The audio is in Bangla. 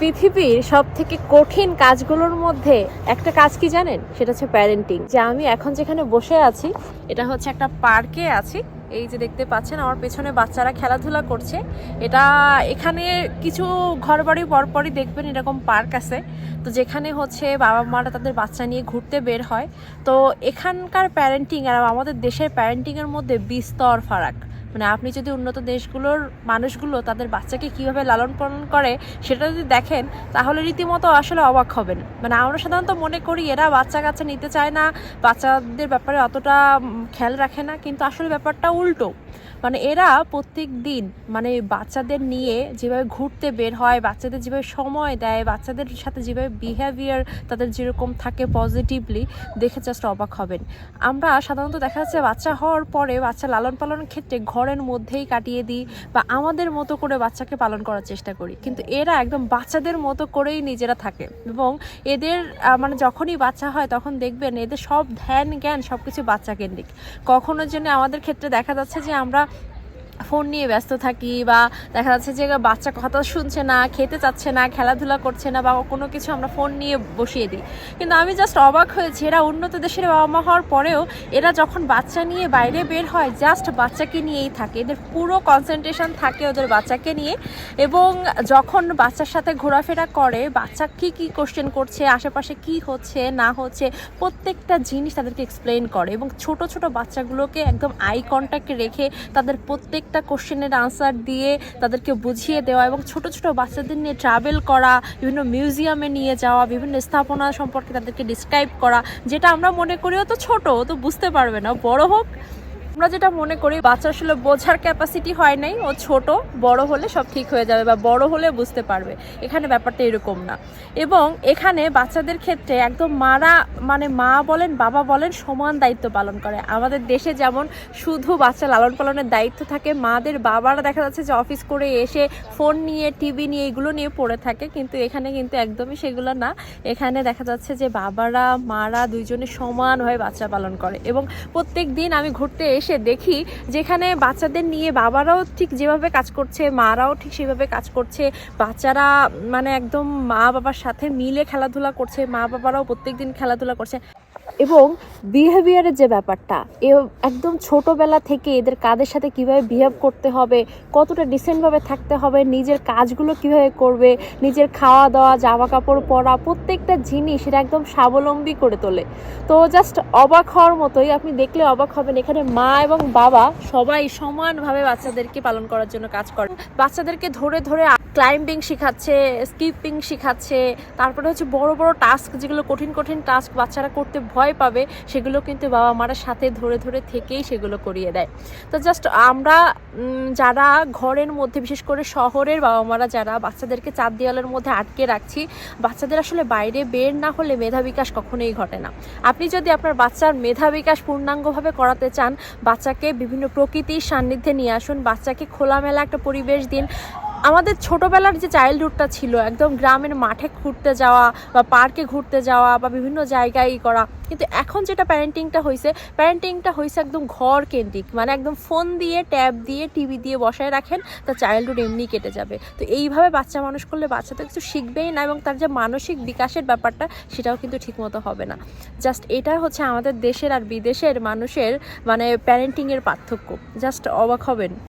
পৃথিবীর সব থেকে কঠিন কাজগুলোর মধ্যে একটা কাজ কি জানেন? সেটা হচ্ছে প্যারেন্টিং যে আমি এখন যেখানে বসে আছি, এটা হচ্ছে একটা পার্কে আছি। এই যে দেখতে পাচ্ছেন, আমার পেছনে বাচ্চারা খেলাধুলা করছে। এটা এখানে কিছু ঘর বাড়ি পরপরই দেখবেন এরকম পার্ক আছে। তো যেখানে হচ্ছে বাবা মারা তাদের বাচ্চা নিয়ে ঘুরতে বের হয়। তো এখানকার প্যারেন্টিং আর আমাদের দেশের প্যারেন্টিংয়ের মধ্যে বিস্তর ফারাক। মানে আপনি যদি উন্নত দেশগুলোর মানুষগুলো তাদের বাচ্চাকে কীভাবে লালন পালন করে সেটা যদি দেখেন, তাহলে রীতিমতো আসলে অবাক হবেন। মানে আমরা সাধারণত মনে করি এরা বাচ্চা কাচ্চা নিতে চায় না, বাচ্চাদের ব্যাপারে অতটা খেয়াল রাখে না, কিন্তু আসলে ব্যাপারটা উল্টো। মানে এরা প্রত্যেক দিন মানে বাচ্চাদের নিয়ে যেভাবে ঘুরতে বের হয়, বাচ্চাদের যেভাবে সময় দেয়, বাচ্চাদের সাথে যেভাবে বিহেভিয়ার তাদের যেরকম থাকে পজিটিভলি দেখে জাস্ট অবাক হবেন। আমরা সাধারণত দেখা যাচ্ছে বাচ্চা হওয়ার পরে বাচ্চা লালন পালনের ক্ষেত্রে ঘরের মধ্যেই কাটিয়ে দিই বা আমাদের মতো করে বাচ্চাকে পালন করার চেষ্টা করি। কিন্তু এরা একদম বাচ্চাদের মতো করেই নিজেরা থাকে এবং এদের মানে যখনই বাচ্চা হয় তখন দেখবেন এদের সব ধ্যান জ্ঞান সব কিছু বাচ্চা কেন্দ্রিক। কখনো জন্য আমাদের ক্ষেত্রে দেখা যাচ্ছে যে আমরা ফোন নিয়ে ব্যস্ত থাকি বা দেখা যাচ্ছে যে বাচ্চা কথা শুনছে না, খেতে চাচ্ছে না, খেলাধুলা করছে না বা কোনো কিছু আমরা ফোন নিয়ে বসিয়ে দিই। কিন্তু আমি জাস্ট অবাক হয়েছি, এরা উন্নত দেশের বাবা মা হওয়ার পরেও এরা যখন বাচ্চা নিয়ে বাইরে বের হয় জাস্ট বাচ্চাকে নিয়েই থাকে। এদের পুরো কনসেন্ট্রেশন থাকে ওদের বাচ্চাকে নিয়ে এবং যখন বাচ্চার সাথে ঘোরাফেরা করে, বাচ্চা কি কি কোশ্চেন করছে, আশেপাশে কি হচ্ছে, না হচ্ছে, প্রত্যেকটা জিনিস তাদেরকে এক্সপ্লেন করে এবং ছোট ছোট বাচ্চাগুলোকে একদম আই কন্ট্যাক্ট রেখে তাদের প্রত্যেকটা কোশ্চেনের আনসার দিয়ে তাদেরকে বুঝিয়ে দেওয়া এবং ছোট ছোট বাচ্চাদের নিয়ে ট্রাভেল করা, বিভিন্ন মিউজিয়ামে নিয়ে যাওয়া, বিভিন্ন স্থাপনা সম্পর্কে তাদেরকে ডিসক্রাইব করা, যেটা আমরা মনে করি অত ছোট তো বুঝতে পারবে না। বড় হোক আমরা যেটা মনে করি, বাচ্চা আসলে বোঝার ক্যাপাসিটি হয় নাই। ও ছোট, বড় হলে সব ঠিক হয়ে যাবে বা বড় হলে বুঝতে পারবে। এখানে ব্যাপারটা এরকম না। এবং এখানে বাচ্চাদের ক্ষেত্রে একদম মারা মানে মা বলেন, বাবা বলেন, সমান দায়িত্ব পালন করে। আমাদের দেশে যেমন শুধু বাচ্চা লালন পালনের দায়িত্ব থাকে, মাদের বাবারা দেখা যাচ্ছে যে অফিস করে এসে ফোন নিয়ে, টিভি নিয়ে এগুলো নিয়ে পড়ে থাকে। কিন্তু এখানে কিন্তু একদমই সেগুলো না। এখানে দেখা যাচ্ছে যে বাবারা, মারা দুইজনে সমানভাবে বাচ্চা পালন করে। এবং প্রত্যেক দিন আমি ঘুরতে এসে দেখি যেখানে বাচ্চাদের নিয়ে বাবারাও ঠিক যেভাবে কাজ করছে, মারাও ঠিক সেভাবে কাজ করছে। বাচ্চারা মানে একদম মা বাবার সাথে মিলে খেলাধুলা করছে মা বাবারাও প্রত্যেকদিন খেলাধুলা করছে। এবং বিহেভিয়ারের যে ব্যাপারটা, এ একদম ছোটোবেলা থেকে এদের কাদের সাথে কীভাবে বিহেভ করতে হবে, কতটা ডিসেন্টভাবে থাকতে হবে, নিজের কাজগুলো কীভাবে করবে, নিজের খাওয়া দাওয়া জামা কাপড় পরা, প্রত্যেকটা জিনিস এটা একদম স্বাবলম্বী করে তোলে। তো জাস্ট অবাক হওয়ার মতোই আপনি দেখলে অবাক হবেন, এখানে মা এবং বাবা সবাই সমানভাবে বাচ্চাদেরকে পালন করার জন্য কাজ করে। বাচ্চাদেরকে ধরে ধরে ক্লাইম্বিং শেখাচ্ছে স্কিপিং শেখাচ্ছে, তারপরে হচ্ছে বড় বড় টাস্ক যেগুলো কঠিন কঠিন টাস্ক বাচ্চারা করতে ভয় পাবে, সেগুলো কিন্তু বাবা মারা সাথে ধরে ধরে থেকেই সেগুলো করিয়ে দেয়। তো জাস্ট আমরা যারা ঘরের মধ্যে, বিশেষ করে শহরের বাবা মারা যারা, বাচ্চাদেরকে চার দেওয়ালের মধ্যে আটকে রাখছি, বাচ্চাদের আসলে বাইরে বের না হলে মেধা বিকাশ কখনোই ঘটে না। আপনি যদি আপনার বাচ্চার মেধা বিকাশ পূর্ণাঙ্গভাবে করাতে চান, বাচ্চাকে বিভিন্ন প্রকৃতির সান্নিধ্যে নিয়ে আসুন, বাচ্চাকে খোলামেলা একটা পরিবেশ দিন আমাদের ছোটবেলার যে চাইল্ডহুডটা ছিল, একদম গ্রামের মাঠে ঘুরতে যাওয়া বা পার্কে ঘুরতে যাওয়া বা বিভিন্ন জায়গায় করা, কিন্তু এখন যেটা প্যারেন্টিংটা হয়েছে প্যারেন্টিংটা হয়েছে একদম ঘর কেন্দ্রিক মানে একদম ফোন দিয়ে ট্যাব দিয়ে টিভি দিয়ে বসায় রাখেন তার চাইল্ডহুড এমনি কেটে যাবে। তো এইভাবে বাচ্চা মানুষ করলে বাচ্চা তো কিছু শিখবেই না এবং তার যে মানসিক বিকাশের ব্যাপারটা, সেটাও কিন্তু ঠিকমতো হবে না। জাস্ট এটা হচ্ছে আমাদের দেশের আর বিদেশের মানুষের মানে প্যারেন্টিংয়ের পার্থক্য। জাস্ট অবাক হবেন।